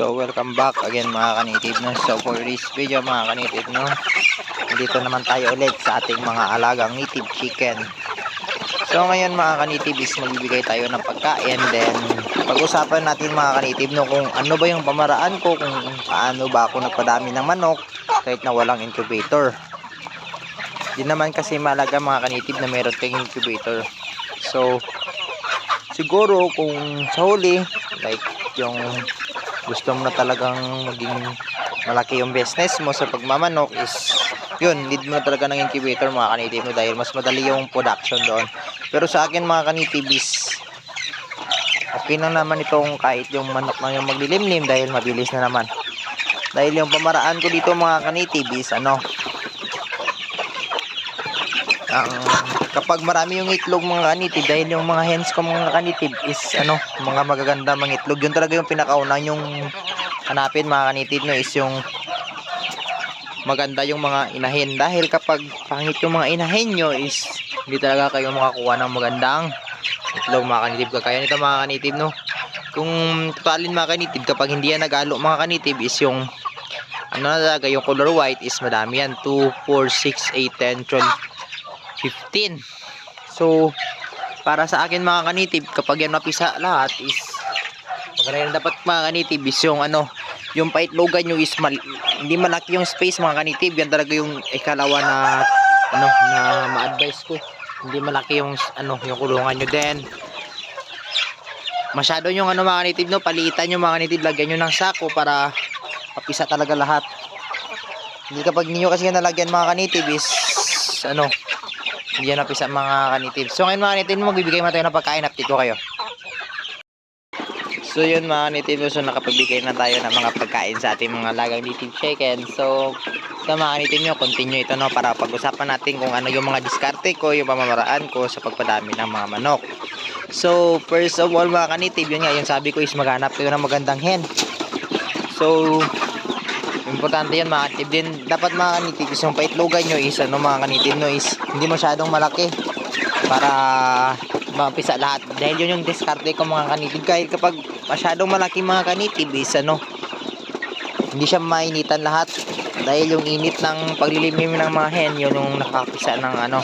So welcome back again mga kanitib no. So for this video mga kanitib no. Dito naman tayo ulit sa ating mga alagang native chicken. So ngayon mga kanitib is magbibigay tayo ng pagkain then pag-usapan natin mga kanitib no kung ano ba yung pamaraan ko kung paano ba ako nagpadami ng manok kahit na walang incubator. Di naman kasi malaga mga kanitib na meron kayong incubator. So siguro kung sa huli like yung gusto mo na talagang maging malaki yung business mo sa pagmamanok is yun, need mo na talaga ng incubator mga kanitib mo dahil mas madali yung production doon. Pero sa akin mga kanitib is okay na naman itong kahit yung manok na yung maglilimlim dahil mabilis na naman. Dahil yung pamaraan ko dito mga kanitib is ano ang kapag marami yung itlog mga kanitib dahil yung mga hens ko mga kanitib is ano mga magaganda mga itlog. Yun talaga yung pinakauna yung hanapin mga kanitib no is yung maganda yung mga inahin. Dahil kapag pangit yung mga inahin nyo is hindi talaga kayo makakuha ng magandang itlog mga kanitib kaya nito mga kanitib no. Kung totalin mga kanitib kapag hindi yan nagalo mga kanitib is yung ano na talaga yung color white is madami yan. 2, 4, 6, 8, 10, 12 15 so para sa akin mga kanitib kapag yan mapisa lahat is maganda dapat mga kanitib is yung ano yung paitlogan nyo is mal hindi malaki yung space mga kanitib yan talaga yung ikalawa na ano na ma-advise ko. Hindi malaki yung ano yung kulungan nyo then masyado yung ano mga kanitib no palitan yung mga kanitib lagyan nyo ng sako para mapisa talaga lahat. Hindi kapag ninyo kasi nalagyan mga kanitib is ano hindi yan napisa mga kanitib. So ngayon mga kanitib, magbibigay mo tayo ng pagkain. Update ko kayo. So yun mga kanitib, so nakapagbigay na tayo ng mga pagkain sa ating mga lagang native chicken. So ito mga kanitib nyo, continue ito no para pag-usapan natin kung ano yung mga diskarte ko, yung pamamaraan ko sa pagpadami ng mga manok. So first of all mga kanitib, yun nga yung sabi ko is maghanap kayo ng magandang hen. So Importante yan mga kanitib din. Dapat mga kanitib is yung paitlogan nyo is ano mga kanitib no is hindi masyadong malaki para mapisa lahat. Dahil yun yung diskarte ko mga kanitib. Kahit kapag masyadong malaki mga kanitib is ano hindi siya mainitan lahat. Dahil yung init ng paglilimim ng mga hen yun yung nakapisa ng ano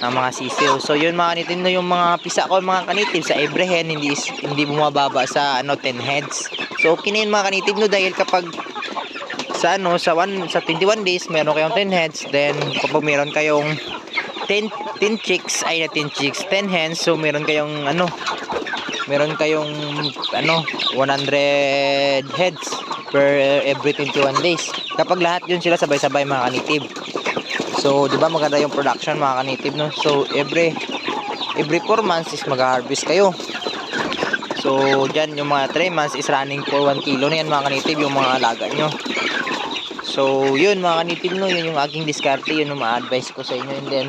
ng mga sisiw. So yun mga kanitib no yung mga pisa ko mga kanitib sa every hen hindi hindi bumababa sa ano 10 heads. So okay na yun mga kanitib no dahil kapag sa ano sa one sa 21 days meron kayong 10 heads then kapag meron kayong 10 10 chicks ay na 10 chicks 10 hens so meron kayong ano meron kayong ano 100 heads per every 21 days. Kapag lahat yun sila sabay-sabay mga kanitib so di ba maganda yung production mga kanitib no? So every every 4 months is mag-harvest kayo. So dyan yung mga 3 months is running for 1 kilo na yan mga kanitib yung mga alaga nyo So, yun mga kanitib no, yun yung aking diskarte, yun yung ma-advise ko sa inyo. And then,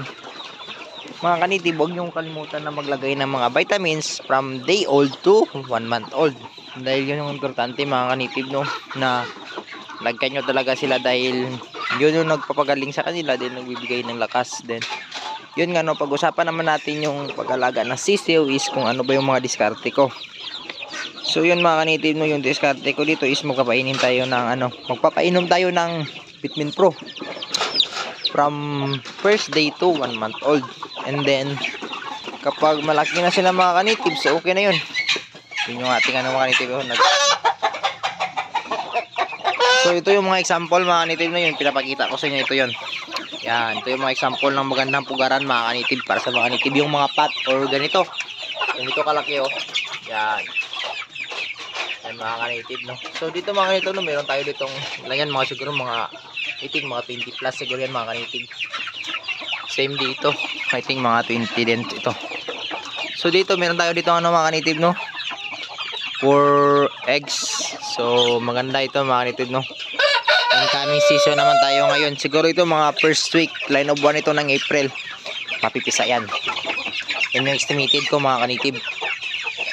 mga kanitib, huwag niyong kalimutan na maglagay ng mga vitamins from day old to 1 month old. Dahil yun yung importante mga kanitib no, na lagyan nyo talaga sila dahil yun yung nagpapagaling sa kanila, din nagbibigay ng lakas. Then, yun nga no, pag-usapan naman natin yung pag-alaga ng sisiw is kung ano ba yung mga diskarte ko. So yun mga kanitib no, yung diskarte ko dito is magpapainom tayo ng ano, magpapainom tayo ng Vitamin Pro from first day to 1 month old. And then kapag malaki na sila mga kanitib, so okay na yun. Yun yung ating ano mga kanitib oh, nag So ito yung mga example mga kanitib na yun, pinapakita ko sa inyo ito yun. Yan, ito yung mga example ng magandang pugaran mga kanitib para sa mga kanitib yung mga pot or ganito. Ganito kalaki oh. Yan. Yan mga ka-native, no? So, dito mga ka-native, no, meron tayo ditong, lang yan, mga siguro mga, I think mga 20 plus siguro yan mga ka-native. Same dito. I think mga 20 din ito. So, dito, meron tayo dito, ano mga ka-native, no? 4 eggs. So, maganda ito mga ka-native, no? Incoming season naman tayo ngayon. Siguro ito mga first week, line of 1 ito ng April. Mapipisa yan. Yan yung estimated ko mga ka-native.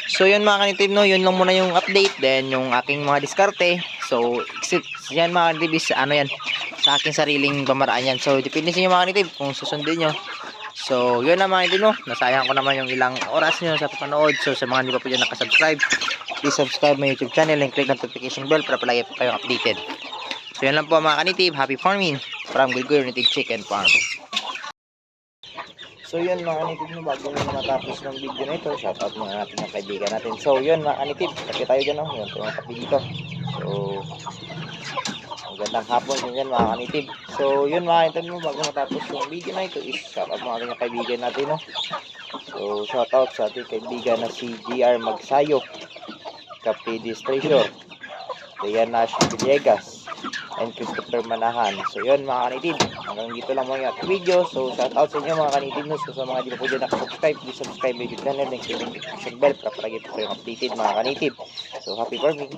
So yun mga kanitib no, yun lang muna yung update then yung aking mga diskarte. So exit yan mga kanitib is ano yan sa aking sariling pamaraan yan. So depende sa inyo mga kanitib kung susundin nyo. So yun na mga kanitib no, nasayang ko naman yung ilang oras nyo sa panood. So sa mga hindi pa po dyan nakasubscribe, please subscribe my YouTube channel and click notification bell para palagi po kayong updated. So yan lang po mga kanitib, happy farming from Gulgoy Native Chicken Farm. So yun mga kanitib no, bago mo matapos ng video na ito, shoutout muna natin ang kaibigan natin. So yun mga kanitib, kasi tayo dyan oh, yun, kapi dito. So, magandang hapon din yan mga kanitib. So yun mga kanitib mo, bago matapos yung video na ito is shoutout mga ating kaibigan natin no. So shoutout sa ating kaibigan na si GR Magsayo, Kapi Treasure, Diana Villegas, and Christopher Manahan. So yun mga kanitib, hanggang dito lang mga ating video. So shoutout sa inyo mga kanitib no. So sa mga di pa po dyan nakasubscribe, please subscribe my YouTube channel and click notification bell para palagi po kayong updated mga kanitib. So happy farming!